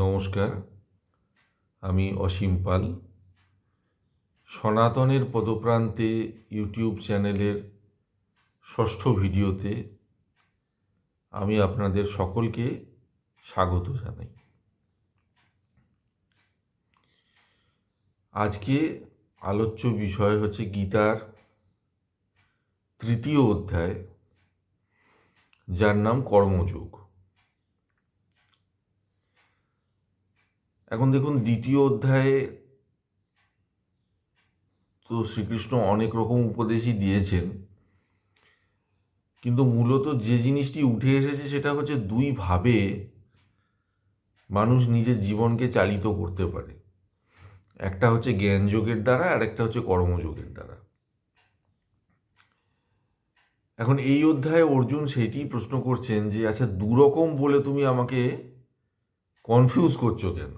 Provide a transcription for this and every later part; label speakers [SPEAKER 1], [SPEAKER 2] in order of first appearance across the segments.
[SPEAKER 1] নমস্কার, আমি অসীম পাল। সনাতনের পদপ্রান্তে ইউটিউব চ্যানেলের ষষ্ঠ ভিডিওতে আমি আপনাদের সকলকে স্বাগত জানাই। আজকে আলোচ্য বিষয় হচ্ছে গীতার তৃতীয় অধ্যায়, যার নাম কর্মযোগ। এখন দেখুন দ্বিতীয় অধ্যায়ে তো শ্রীকৃষ্ণ অনেক রকম উপদেশই দিয়েছেন, কিন্তু মূলত যে জিনিসটি উঠে এসেছে সেটা হচ্ছে দুইভাবে মানুষ নিজের জীবনকে চালিত করতে পারে। একটা হচ্ছে জ্ঞানযোগের দ্বারা, আর একটা হচ্ছে কর্মযোগের দ্বারা। এখন এই অধ্যায়ে অর্জুন সেইটি প্রশ্ন করছেন যে আচ্ছা দুরকম বলে তুমি আমাকে কনফিউজ করছ কেন?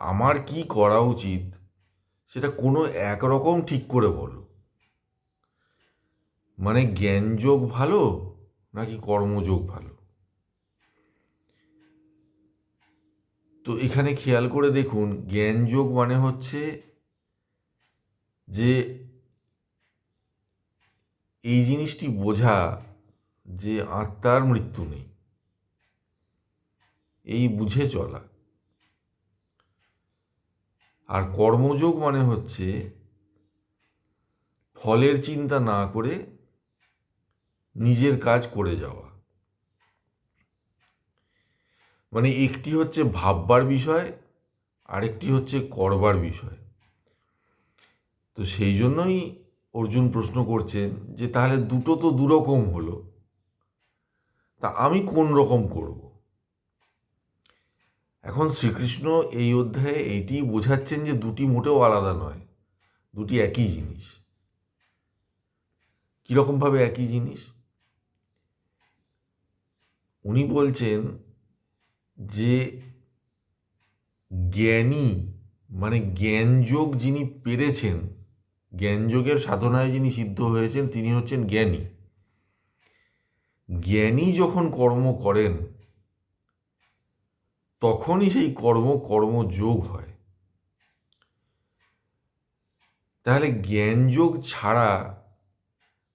[SPEAKER 1] আমার কি করা উচিত? সেটা কোনো একরকম ঠিক করে বলো। মানে জ্ঞানযোগ ভালো নাকি কর্মযোগ ভালো? তো এখানে খেয়াল করে দেখুন, জ্ঞানযোগ মানে হচ্ছে যে এই জিনিসটি বোঝা যে আত্মার মৃত্যু নেই। এই বুঝে চলা। আর কর্মযোগ মানে হচ্ছে ফলের চিন্তা না করে নিজের কাজ করে যাওয়া। মানে একটি হচ্ছে ভাববার বিষয়, আরেকটি হচ্ছে করবার বিষয়। তো সেই জন্যই অর্জুন প্রশ্ন করছেন যে তাহলে দুটো তো দুরকম হলো, তা আমি কোন রকম করব? এখন শ্রীকৃষ্ণ এই অধ্যায়ে এইটি বোঝাচ্ছেন যে দুটি মোটেও আলাদা নয়, দুটি একই জিনিস। কীরকমভাবে একই জিনিস? উনি বলছেন যে জ্ঞানী মানে জ্ঞানযোগ যিনি পেরেছেন, জ্ঞানযোগের সাধনায় যিনি সিদ্ধ হয়েছেন, তিনি হচ্ছেন জ্ঞানী। জ্ঞানী যখন কর্ম করেন তখনই সেই কর্ম কর্মযোগ হয়। তাহলে জ্ঞানযোগ ছাড়া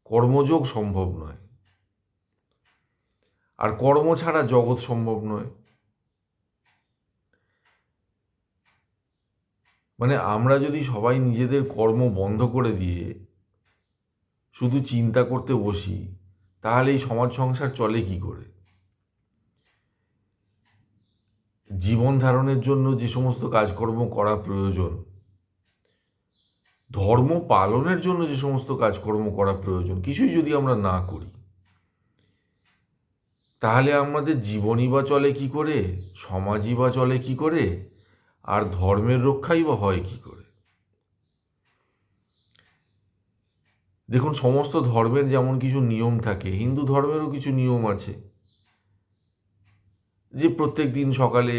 [SPEAKER 1] কর্মযোগ সম্ভব নয়। আর কর্ম ছাড়া জগৎ সম্ভব নয়। মানে আমরা যদি সবাই নিজেদের কর্ম বন্ধ করে দিয়ে শুধু চিন্তা করতে বসি, তাহলে এই সমাজ সংসার চলে কি করে? জীবন ধারণের জন্য যে সমস্ত কাজকর্ম করা প্রয়োজন, ধর্ম পালনের জন্য যে সমস্ত কাজকর্ম করা প্রয়োজন, কিছুই যদি আমরা না করি, তাহলে আমাদের জীবনই বা চলে কি করে? সমাজই বা চলে কি করে? আর ধর্মের রক্ষাই বা হয় কি করে? দেখুন, সমস্ত ধর্মের যেমন কিছু নিয়ম থাকে, হিন্দু ধর্মেরও কিছু নিয়ম আছে। যে প্রত্যেক দিন সকালে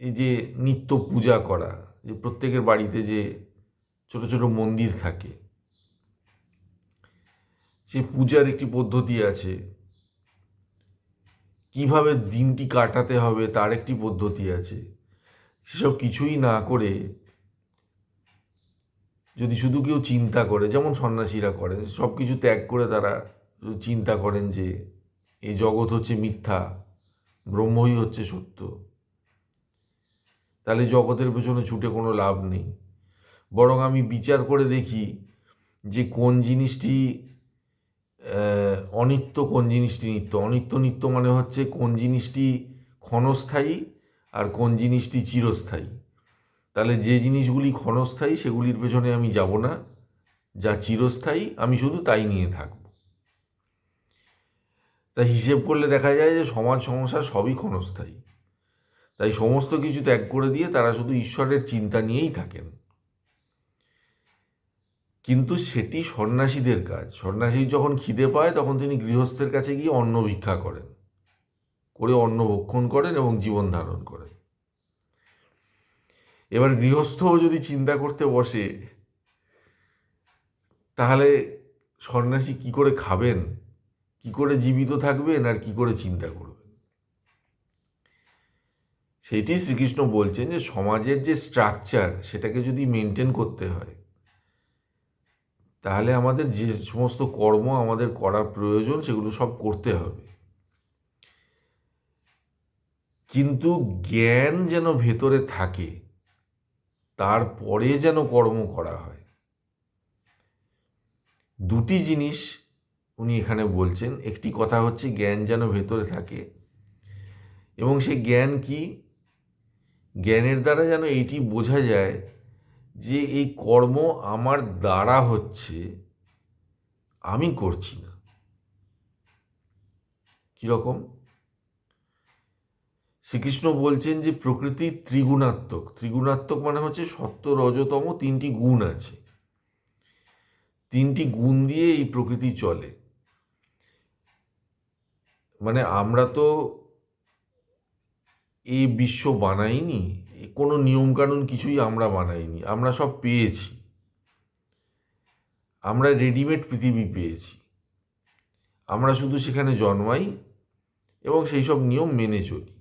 [SPEAKER 1] এই যে নিত্য পূজা করা, যে প্রত্যেকের বাড়িতে যে ছোট ছোট মন্দির থাকে সেই পূজার একটি পদ্ধতি আছে। কীভাবে দিনটি কাটাতে হবে তার একটি পদ্ধতি আছে। সেসব কিছুই না করে যদি শুধু কেউ চিন্তা করে, যেমন সন্ন্যাসীরা করেন সব কিছু ত্যাগ করে তারা চিন্তা করেন যে এই জগৎ হচ্ছে মিথ্যা। ব্রহ্মই হচ্ছে সত্য। তাহলে জগতের পেছনে ছুটে কোনো লাভ নেই। বরং আমি বিচার করে দেখি যে কোন জিনিসটি অনিত্য, কোন জিনিসটি নিত্য। অনিত্য, নিত্য মানে হচ্ছে কোন জিনিসটি ক্ষণস্থায়ী আর কোন জিনিসটি চিরস্থায়ী। তাহলে যে জিনিসগুলি ক্ষণস্থায়ী সেগুলির পেছনে আমি যাব না। যা চিরস্থায়ী, আমি শুধু তাই নিয়ে থাকব। তাই হিসেব করলে দেখা যায় যে সমাজ সংসার সবই ক্ষণস্থায়ী। তাই সমস্ত কিছু ত্যাগ করে দিয়ে তারা শুধু ঈশ্বরের চিন্তা নিয়েই থাকেন। কিন্তু সেটি সন্ন্যাসীদের কাজ। সন্ন্যাসী যখন খিদে পায়, তখন তিনি গৃহস্থের কাছে গিয়ে অন্ন ভিক্ষা করেন। করে অন্ন ভক্ষণ করেন এবং জীবন ধারণ করেন। এবার গৃহস্থও যদি চিন্তা করতে বসে, তাহলে সন্ন্যাসী কি করে খাবেন? কি করে জীবিত থাকবেন আর কি করে চিন্তা করবেন? সেটি শ্রীকৃষ্ণ বলছেন যে সমাজের যে স্ট্রাকচার সেটাকে যদি মেনটেন করতে হয়, তাহলে আমাদের যে সমস্ত কর্ম আমাদের করার প্রয়োজন সেগুলো সব করতে হবে। কিন্তু জ্ঞান যেন ভেতরে থাকে, তারপরে যেন কর্ম করা হয়। দুটি জিনিস উনি এখানে বলছেন, একটি কথা হচ্ছে জ্ঞান যেন ভেতরে থাকে। এবং সেই জ্ঞান কি? জ্ঞানের দ্বারা যেন এইটি বোঝা যায় যে এই কর্ম আমার দ্বারা হচ্ছে, আমি করছি না। কীরকম শ্রীকৃষ্ণ বলছেন যে প্রকৃতি ত্রিগুণাত্মক। ত্রিগুণাত্মক মানে হচ্ছে সত্য, রজতম তিনটি গুণ আছে। তিনটি গুণ দিয়ে এই প্রকৃতি চলে। মানে আমরা তো এই বিশ্ব বানাইনি কোনো নিয়মকানুন কিছুই আমরা বানাইনি, আমরা সব পেয়েছি। আমরা রেডিমেড পৃথিবী পেয়েছি। আমরা শুধু সেখানে জন্মাই এবং সেই সব নিয়ম মেনে চলি।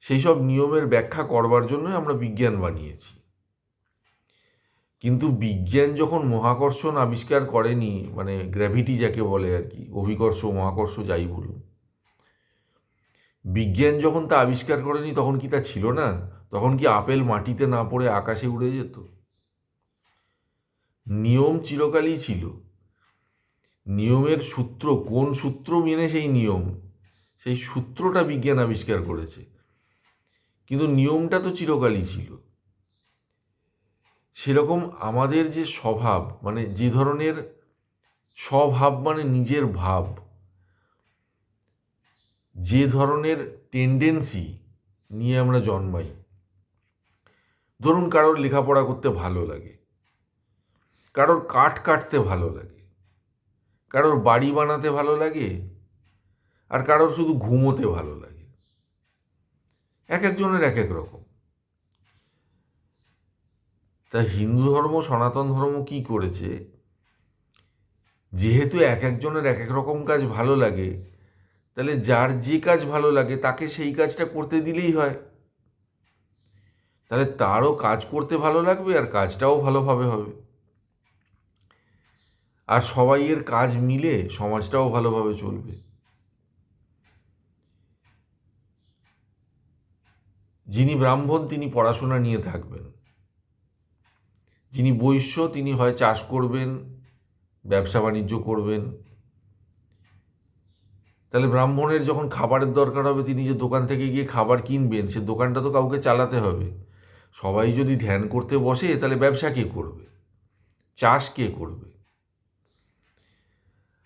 [SPEAKER 1] সেই সব নিয়মের ব্যাখ্যা করবার জন্যই আমরা বিজ্ঞান বানিয়েছি। কিন্তু বিজ্ঞান যখন মহাকর্ষণ আবিষ্কার করেনি মানে গ্র্যাভিটি যাকে বলে আর কি, অভিকর্ষ, মহাকর্ষ যাই বলুন, বিজ্ঞান যখন তা আবিষ্কার করেনি তখন কি তা ছিল না? তখন কি আপেল মাটিতে না পড়ে আকাশে উড়ে যেত? নিয়ম চিরকালই ছিল। নিয়মের সূত্র, কোন সূত্র মেনে সেই নিয়ম? সেই সূত্রটা বিজ্ঞান আবিষ্কার করেছে। কিন্তু নিয়মটা তো চিরকালই ছিল। সেরকম আমাদের যে স্বভাব মানে যে ধরনের স্বভাব মানে নিজের ভাব, যে ধরনের টেন্ডেন্সি নিয়ে আমরা জন্মাই। ধরুন কারোর লেখাপড়া করতে ভালো লাগে, কারোর কাঠ কাটতে ভালো লাগে, কারোর বাড়ি বানাতে ভালো লাগে, আর কারোর শুধু ঘুমোতে ভালো লাগে। এক একজনের এক এক রকম। তা হিন্দু ধর্ম, সনাতন ধর্ম কি করেছে? যেহেতু এক একজনের এক এক রকম কাজ ভালো লাগে, তাহলে যার যে কাজ ভালো লাগে তাকে সেই কাজটা করতে দিলেই হয়। তাহলে তারও কাজ করতে ভালো লাগবে আর কাজটাও ভালোভাবে হবে। আর সবাইয়ের কাজ মিলে সমাজটাও ভালোভাবে চলবে। যিনি ব্রাহ্মণ, তিনি পড়াশোনা নিয়ে থাকবেন। যিনি বৈশ্য, তিনি হয় চাষ করবেন, ব্যবসা বাণিজ্য করবেন। তাহলে ব্রাহ্মণের যখন খাবারের দরকার হবে, তিনি যে দোকান থেকে গিয়ে খাবার কিনবেন, সে দোকানটা তো কাউকে চালাতে হবে। সবাই যদি ধ্যান করতে বসে, তাহলে ব্যবসা কে করবে? চাষ কে করবে?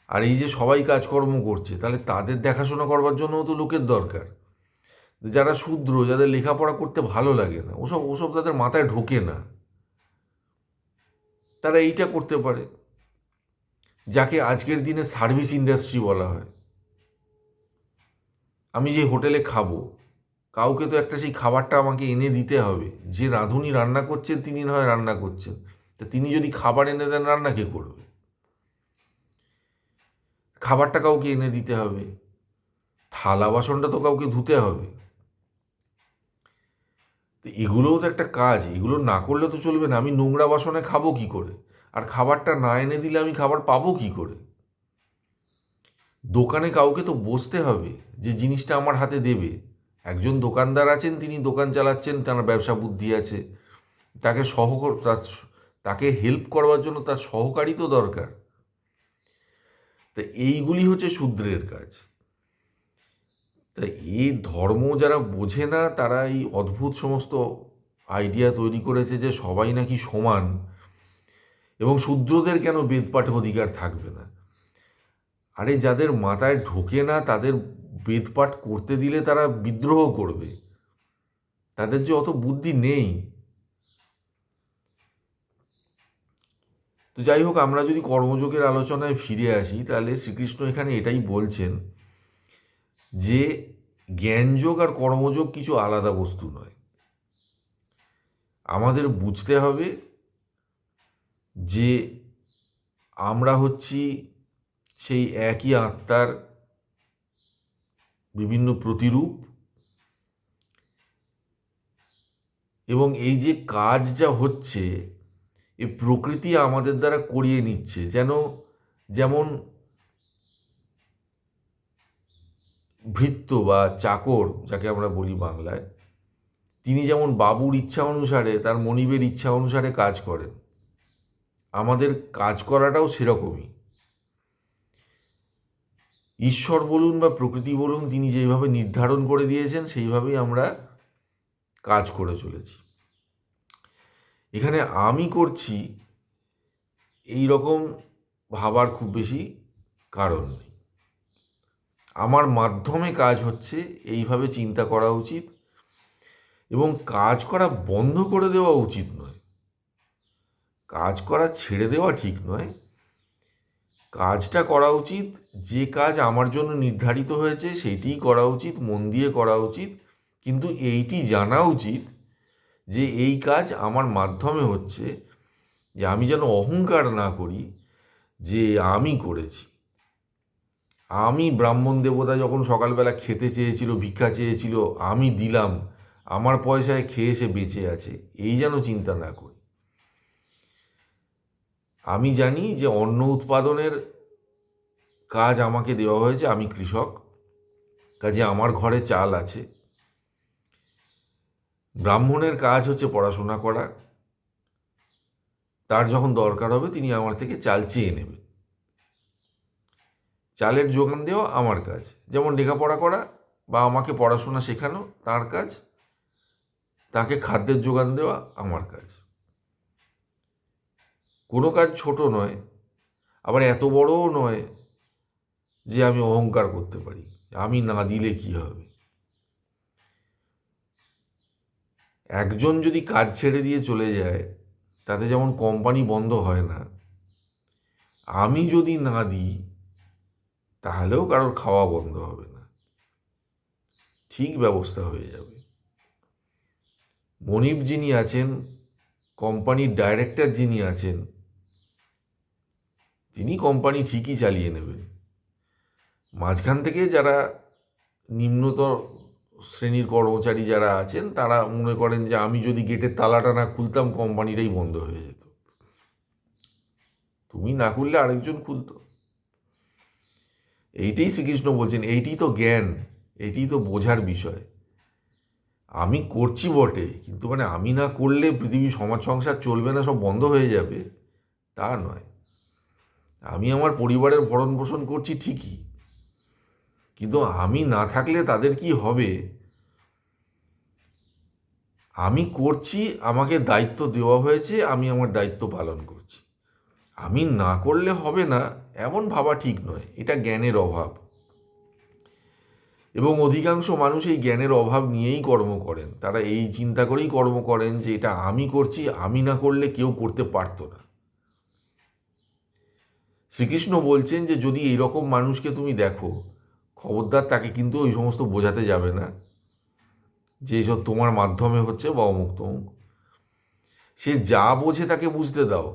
[SPEAKER 1] আর এই যে সবাই কাজকর্ম করছে, তাহলে তাদের দেখাশোনা করবার জন্যও তো লোকের দরকার। যারা শূদ্র, যাদের লেখাপড়া করতে ভালো লাগে না, ওসব ওসব তাদের মাথায় ঢোকে না। তারা এইটা করতে পারে, যাকে আজকের দিনে সার্ভিস ইন্ডাস্ট্রি বলা হয়। আমি যে হোটেলে খাব, কাউকে তো একটা সেই খাবারটা আমাকে এনে দিতে হবে। যে রাঁধুনি রান্না করছেন তিনি না হয় রান্না করছেন। তা তিনি যদি খাবার এনে দেন, রান্না কে করবে? খাবারটা কাউকে এনে দিতে হবে। থালা বাসনটা তো কাউকে ধুতে হবে। তো এগুলোও তো একটা কাজ, এগুলো না করলে তো চলবে না। আমি নোংরা বাসনে খাব কি করে? আর খাবারটা না এনে দিলে আমি খাবার পাবো কি করে? দোকানে কাউকে তো বসতে হবে যে জিনিসটা আমার হাতে দেবে। একজন দোকানদার আছেন, তিনি দোকান চালাচ্ছেন, তার ব্যবসা বুদ্ধি আছে। তাকে সহ তাকে হেল্প করবার জন্য তার সহকারী তো দরকার। তা এইগুলি হচ্ছে শূদ্রের কাজ। তা এই ধর্ম যারা বোঝে না, তারা এই অদ্ভুত সমস্ত আইডিয়া তৈরি করেছে যে সবাই নাকি সমান এবং শূদ্রদের কেন বেদপাঠে অধিকার থাকবে না? আরে যাদের মাথায় ঢোকে না, তাদের বেদপাঠ করতে দিলে তারা বিদ্রোহ করবে। তাদের যে অত বুদ্ধি নেই। তো যাই হোক, আমরা যদি কর্মযোগের আলোচনায় ফিরে আসি, তাহলে শ্রীকৃষ্ণ এখানে এটাই বলছেন যে জ্ঞানযোগ আর কর্মযোগ কিছু আলাদা বস্তু নয়। আমাদের বুঝতে হবে যে আমরা হচ্ছি সেই একই আত্মার বিভিন্ন প্রতিরূপ এবং এই যে কাজ যা হচ্ছে, এ প্রকৃতি আমাদের দ্বারা করিয়ে নিচ্ছে। যেন যেমন ভৃত্য বা চাকর, যাকে আমরা বলি বাংলায়, তিনি যেমন বাবুর ইচ্ছা অনুসারে, তার মনিবের ইচ্ছা অনুসারে কাজ করেন। আমাদের কাজ করাটাও সেরকমই। ঈশ্বর বলুন বা প্রকৃতি বলুন, তিনি যেইভাবে নির্ধারণ করে দিয়েছেন, সেইভাবেই আমরা কাজ করে চলেছি। এখানে আমি করছি এই রকম ভাবার খুব বেশি কারণ নেই। আমার মাধ্যমে কাজ হচ্ছে, এইভাবে চিন্তা করা উচিত এবং কাজ করা বন্ধ করে দেওয়া উচিত নয়। কাজ করা ছেড়ে দেওয়া ঠিক নয়। কাজটা করা উচিত, যে কাজ আমার জন্য নির্ধারিত হয়েছে সেইটিই করা উচিত, মন দিয়ে করা উচিত। কিন্তু এইটি জানা উচিত যে এই কাজ আমার মাধ্যমে হচ্ছে, যে আমি যেন অহংকার না করি, যে আমি করেছি। আমি ব্রাহ্মণ দেবতা যখন সকালবেলা খেতে চেয়েছিল, ভিক্ষা চেয়েছিল, আমি দিলাম। আমার পয়সায় খেয়ে সে বেঁচে আছে, এই যেন চিন্তা না করি। আমি জানি যে অন্ন উৎপাদনের কাজ আমাকে দেওয়া হয়েছে, আমি কৃষক, কাজে আমার ঘরে চাল আছে। ব্রাহ্মণের কাজ হচ্ছে পড়াশোনা করা। তার যখন দরকার হবে, তিনি আমার থেকে চাল চেয়ে নেবেন চালের যোগান দেওয়া আমার কাজ। যেমন লেখাপড়া করা বা আমাকে পড়াশোনা শেখানো, তার কাজ। তাকে খাদ্যের যোগান দেওয়া আমার কাজ। কোনো কাজ ছোট নয়, আবার এত বড়ও নয় যে আমি অহংকার করতে পারি। আমি না দিলে কি হবে? একজন যদি কাজ ছেড়ে দিয়ে চলে যায়, তাতে যেমন কোম্পানি বন্ধ হয় না, আমি যদি না দিই তাহলেও কারোর খাওয়া বন্ধ হবে না। ঠিক ব্যবস্থা হয়ে যাবে। মনিব যিনি আছেন, কোম্পানির ডাইরেক্টর যিনি আছেন, তিনি কোম্পানি ঠিকই চালিয়ে নেবেন। মাঝখান থেকে যারা নিম্নতর শ্রেণির কর্মচারী যারা আছেন, তারা মনে করেন যে আমি যদি গেটের তালাটা না খুলতাম, কোম্পানিটাই বন্ধ হয়ে যেত। তুমি না খুললে আরেকজন খুলতো। এইটাই শ্রীকৃষ্ণ বলছেন এইটি তো জ্ঞান এটি তো বোঝার বিষয়। আমি করছি বটে, কিন্তু মানে আমি না করলে পৃথিবী সমাজ সংসার চলবে না, সব বন্ধ হয়ে যাবে, তা নয়। আমি আমার পরিবারের ভরণ পোষণ করছি ঠিকই, কিন্তু আমি না থাকলে তাদের কি হবে? আমি করছি, আমাকে দায়িত্ব দেওয়া হয়েছে, আমি আমার দায়িত্ব পালন করছি। আমি না করলে হবে না, এমন ভাবা ঠিক নয়, এটা জ্ঞানের অভাব। এবং অধিকাংশ মানুষ এই জ্ঞানের অভাব নিয়েই কর্ম করেন। তারা এই চিন্তা করেই কর্ম করেন যে এটা আমি করছি, আমি না করলে কেউ করতে পারতো না। শ্রীকৃষ্ণ বলছেন যে যদি এইরকম মানুষকে তুমি দেখো, খবরদার তাকে কিন্তু ওই সমস্ত বোঝাতে যাবে না, যে এইসব তোমার মাধ্যমে হচ্ছে বা অমুক তমুক সে যা বোঝে তাকে বুঝতে দাও।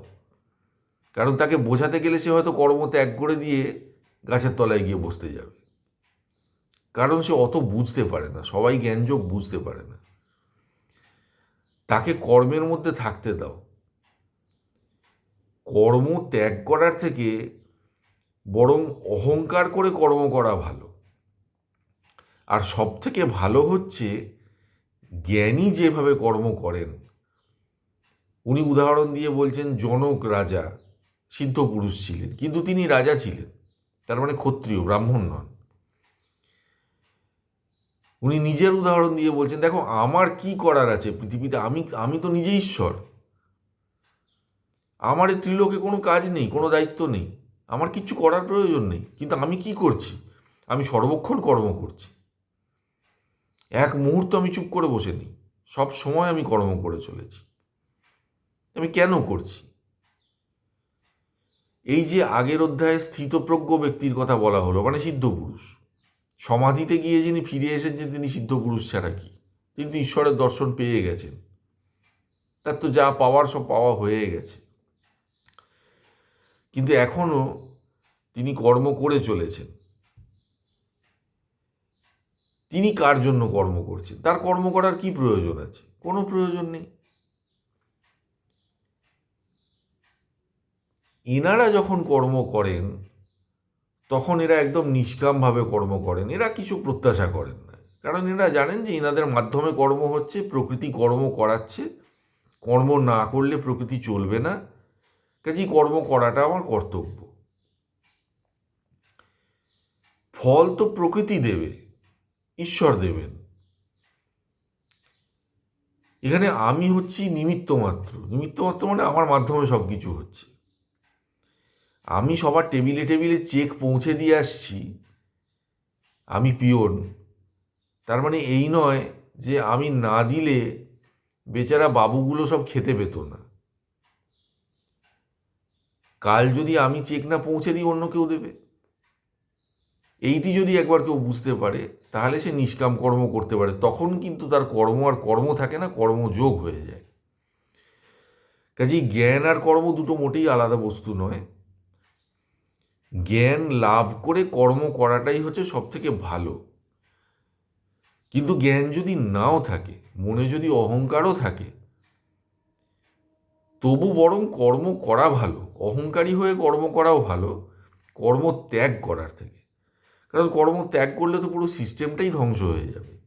[SPEAKER 1] কারণ তাকে বোঝাতে গেলে সে হয়তো কর্ম ত্যাগ করে দিয়ে গাছের তলায় গিয়ে বসতে যাবে। কারণ সে অত বুঝতে পারে না, সবাই জ্ঞানযোগ বুঝতে পারে না। তাকে কর্মের মধ্যে থাকতে দাও। কর্ম ত্যাগ করার থেকে বরং অহংকার করে কর্ম করা ভালো। আর সব থেকে ভালো হচ্ছে জ্ঞানী যেভাবে কর্ম করেন, উনি উদাহরণ দিয়ে বলছেন, জনক রাজা সিদ্ধ পুরুষ ছিলেন, কিন্তু তিনি রাজা ছিলেন। তার মানে ক্ষত্রিয়, ব্রাহ্মণ নন। উনি নিজের উদাহরণ দিয়ে বলছেন, দেখো, আমার কি করার আছে পৃথিবীতে? আমি আমি তো নিজে ঈশ্বর। আমার এই ত্রিলোকে কোনো কাজ নেই, কোনো দায়িত্ব নেই। আমার কিচ্ছু করার প্রয়োজন নেই, কিন্তু আমি কি করছি? আমি সর্বক্ষণ কর্ম করছি। এক মুহূর্ত আমি চুপ করে বসে নিই। সব সময় আমি কর্ম করে চলেছি। আমি কেন করছি? এই যে আগের অধ্যায়ে স্থিতপ্রজ্ঞ ব্যক্তির কথা বলা হলো মানে সিদ্ধ পুরুষ। সমাধিতে গিয়ে যিনি ফিরে এসেছেন তিনি সিদ্ধ পুরুষ ছাড়া কি? তিনি ঈশ্বরের দর্শন পেয়ে গেছেন। তার তো যা পাওয়ার সব পাওয়া হয়ে গেছে। কিন্তু এখনও তিনি কর্ম করে চলেছেন। তিনি কার জন্য কর্ম করছেন? তার কর্ম করার কি প্রয়োজন আছে? কোনো প্রয়োজন নেই। এনারা যখন কর্ম করেন, তখন এরা একদম নিষ্কামভাবে কর্ম করেন। এরা কিছু প্রত্যাশা করেন না। কারণ এরা জানেন যে এনাদের মাধ্যমে কর্ম হচ্ছে, প্রকৃতি কর্ম করাচ্ছে। কর্ম না করলে প্রকৃতি চলবে না। কাজেই কর্ম করাটা আমার কর্তব্য। ফল তো প্রকৃতি দেবে, ঈশ্বর দেবেন। এখানে আমি হচ্ছি নিমিত্ত মাত্র নিমিত্ত মাত্র মানে আমার মাধ্যমে সব কিছু হচ্ছে। আমি সবার টেবিলে টেবিলে চেক পৌঁছে দিয়ে আসছি। আমি পিওন। তার মানে এই নয় যে আমি না দিলে বেচারা বাবুগুলো সব খেতে পেত না। কাল যদি আমি চেক না পৌঁছে দিই, অন্য কেউ দেবে। এইটি যদি একবার কেউ বুঝতে পারে, তাহলে সে নিষ্কাম কর্ম করতে পারে। তখন কিন্তু তার কর্ম আর কর্ম থাকে না কর্মযোগ হয়ে যায়। কাজেই জ্ঞান আর কর্ম দুটো মোটেই আলাদা বস্তু নয়। জ্ঞান লাভ করে কর্ম করাটাই হচ্ছে সব থেকে ভালো। কিন্তু জ্ঞান যদি নাও থাকে, মনে যদি অহংকারও থাকে, তবু বরং কর্ম করা ভালো। অহংকারী হয়ে কর্ম করাও ভালো, কর্ম ত্যাগ করার থেকে। কারণ কর্ম ত্যাগ করলে তো পুরো সিস্টেমটাই ধ্বংস হয়ে যাবে।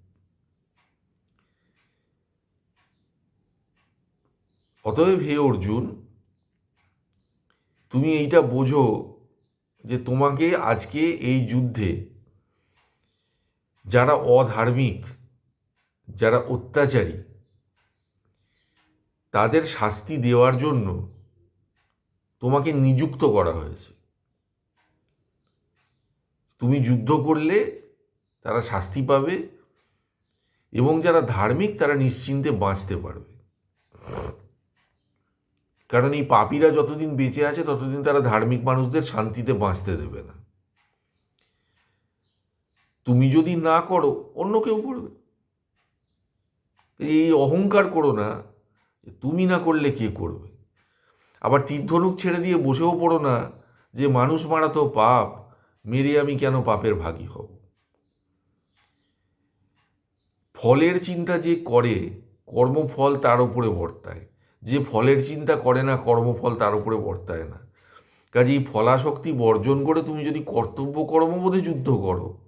[SPEAKER 1] অতএব হে অর্জুন, তুমি এইটা বোঝো যে তোমাকে আজকে এই যুদ্ধে যারা অধার্মিক, যারা অত্যাচারী, তাদের শাস্তি দেওয়ার জন্য তোমাকে নিযুক্ত করা হয়েছে। তুমি যুদ্ধ করলে তারা শাস্তি পাবে এবং যারা ধার্মিক তারা নিশ্চিন্তে বাঁচতে পারবে। কারণ এই পাপীরা যতদিন বেঁচে আছে, ততদিন তারা ধার্মিক মানুষদের শান্তিতে বাঁচতে দেবে না। তুমি যদি না করো, অন্য কেউ করবে। এই অহংকার করো না তুমি না করলে কে করবে? আবার তীর্ধনুক ছেড়ে দিয়ে বসেও পড়ো না, যে মানুষ মারা তো পাপ, মেরে আমি কেন পাপের ভাগী হব? ফলের চিন্তা যে করে, কর্মফল তার উপরে বর্তায়। যে ফলের চিন্তা করে না, কর্মফল তার উপরে বর্তায় না। কাজেই ফলাশক্তি বর্জন করে তুমি যদি কর্তব্য কর্মবোধে যুদ্ধ করো,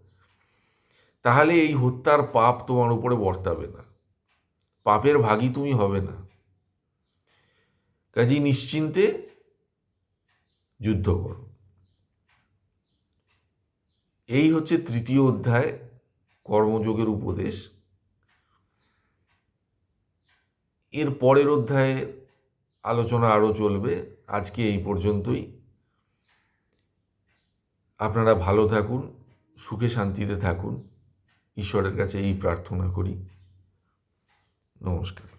[SPEAKER 1] তাহলে এই হত্যার পাপ তোমার উপরে বর্তাবে না। পাপের ভাগী তুমি হবে না। কাজেই নিশ্চিন্তে যুদ্ধ করো। এই হচ্ছে তৃতীয় অধ্যায়, কর্মযোগের উপদেশ। এর পরের অধ্যায়ে আলোচনা আরও চলবে। আজকে এই পর্যন্তই। আপনারা ভালো থাকুন, সুখে শান্তিতে থাকুন। ঈশ্বরের কাছে এই প্রার্থনা করি। নমস্কার।